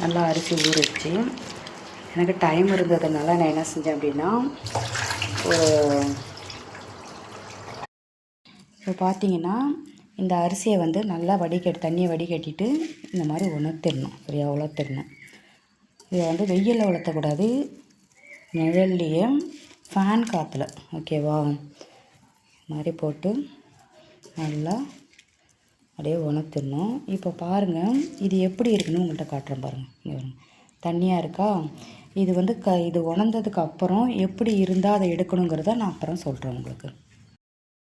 நல்லா அரிசி ஊறிடுச்சு. எனக்கு டைம் இருந்ததுனால நான் என்ன செஞ்சேன் அப்படின்னா ஒரு இப்போ பார்த்தீங்கன்னா இந்த அரிசியை வந்து நல்லா வடிகட்டி தண்ணியை வடிகட்டிட்டு இந்த மாதிரி உணர்த்திடணும். சரியா? உலர்த்திடணும். இதை வந்து வெயிலில் உலர்த்தக்கூடாது. நிழல்லையே ஃபேன் காற்றுல ஓகேவா மாதிரி போட்டு நல்லா அப்படியே உணர்த்திடணும். இப்போ பாருங்கள் இது எப்படி இருக்குன்னு உங்கள்கிட்ட காட்டுறேன் பாருங்கள் இங்க தண்ணியாக இருக்கா? இது வந்து க இது உணர்ந்ததுக்கு அப்புறம் எப்படி இருந்தால் அதை எடுக்கணுங்கிறத நான் அப்புறம் சொல்கிறேன் உங்களுக்கு.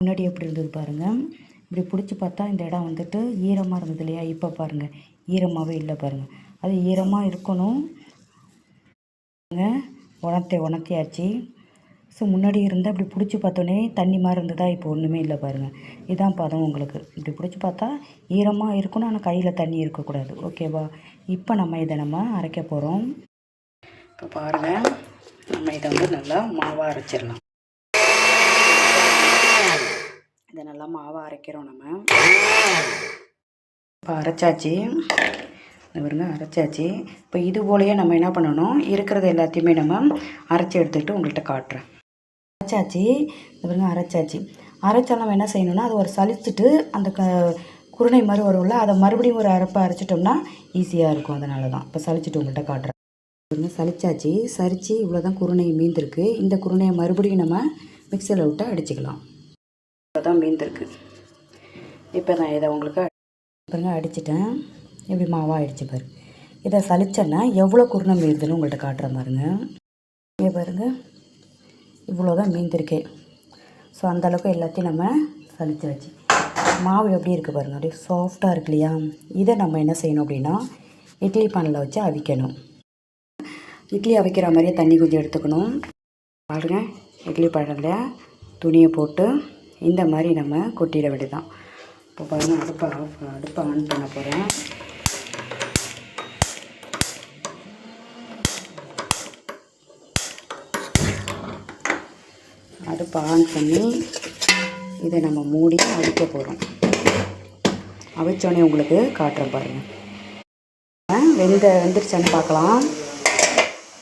முன்னாடி எப்படி இருந்தது பாருங்கள் இப்படி பிடிச்சி பார்த்தா இந்த இடம் வந்துட்டு ஈரமாக இருந்தது இல்லையா? இப்போ பாருங்கள் ஈரமாகவே இல்லை பாருங்கள் அது ஈரமாக இருக்கணும். உணர்த்தி உணர்த்தியாச்சு. ஸோ முன்னாடி இருந்தால் இப்படி பிடிச்சி பார்த்தோன்னே தண்ணி மாதிரி இருந்ததா இப்போ ஒன்றுமே இல்லை பாருங்கள் இதான் பதம் உங்களுக்கு. இப்படி பிடிச்சி பார்த்தா ஈரமாக இருக்கணும் ஆனால் கையில் தண்ணி இருக்கக்கூடாது. ஓகேவா இப்போ நம்ம இதை நம்ம அரைக்க போகிறோம் இப்போ பாருங்கள் நம்ம இதை வந்து நல்லா மாவாக அரைச்சிடலாம். இதை நல்லா மாவாக அரைக்கிறோம் நம்ம. இப்போ அரைச்சாச்சு. இந்த பாருங்க அரைச்சாச்சு. இப்போ இது போலயே நம்ம என்ன பண்ணணும்? இருக்கிறது எல்லாத்தையுமே நம்ம அரைச்சி எடுத்துக்கிட்டு உங்கள்கிட்ட காட்டுறேன். அரைச்சாச்சு. இந்த பாருங்க அரைச்சாச்சு. அரைச்சா நம்ம என்ன செய்யணும்னா அதை ஒரு சலிச்சுட்டு அந்த க குருணை மாதிரி வரும்ல அதை மறுபடியும் ஒரு அரைப்பை அரைச்சிட்டோம்னா ஈஸியாக இருக்கும் அதனால தான் இப்போ சலிச்சுட்டு உங்கள்கிட்ட காட்டுறேன். பாருங்க சலிச்சாச்சு சரிச்சு இவ்வளோ தான் குருணை மீந்திருக்கு. இந்த குருணையை மறுபடியும் நம்ம மிக்சியில் விட்டு அடிச்சுக்கலாம். இவ்வளோ தான் மீந்திருக்கு. இப்போ நான் இதை உங்களுக்கு பாருங்க அடிச்சிட்டேன். இப்படி மாவாக ஆயிடுச்சு பாரு. இதை சலிச்சேன்னா எவ்வளோ குருணை மீறுதுன்னு உங்கள்கிட்ட காட்டுற பாருங்க. இங்கே பாருங்க. இவ்வளோ தான் மீந்திருக்கு ஸோ அந்தளவுக்கு எல்லாத்தையும் நம்ம சலிச்சாச்சு மாவு எப்படி இருக்குது பாருங்கள் அப்படியே சாஃப்டாக இருக்கு இல்லையா? இதை நம்ம என்ன செய்யணும் அப்படின்னா இட்லி பானையில் வச்சு அவிக்கணும். இட்லி அவிக்கிற மாதிரியே தண்ணி கொஞ்சம் எடுத்துக்கணும். பாருங்க இட்லி பானில் துணியை போட்டு இந்த மாதிரி நம்ம கொட்டிட வேண்டியதான் இப்போ பாருங்கள் அடுப்பை ஆஃப் அடுப்பை ஆன் பண்ண போகிறேன் அடுப்பு ஆன் பண்ணி இதை நம்ம மூடி அவிக்க போகிறோம் அவிச்சோடனே உங்களுக்கு காட்டுறேன் பாருங்கள் வெந்த வெந்துருச்சான்னு பார்க்கலாம்.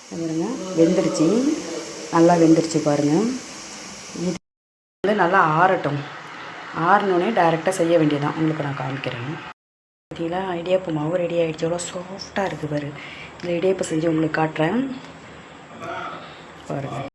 பாருங்க வெந்துருச்சு. நல்லா வெந்துருச்சு பாருங்கள் இது வந்து நல்லா ஆறட்டும். ஆறினோடனே டைரெக்டாக செய்ய வேண்டியதான் உங்களுக்கு நான் காமிக்கிறேன். பார்த்தீங்களா இடியாப்பு மாவு ரெடி ஆகிடுச்சு எவ்வளோ சாஃப்டாக இருக்குது பாரு. இந்த இடியாப்பம் செஞ்சு உங்களுக்கு காட்டுறேன். பாருங்கள்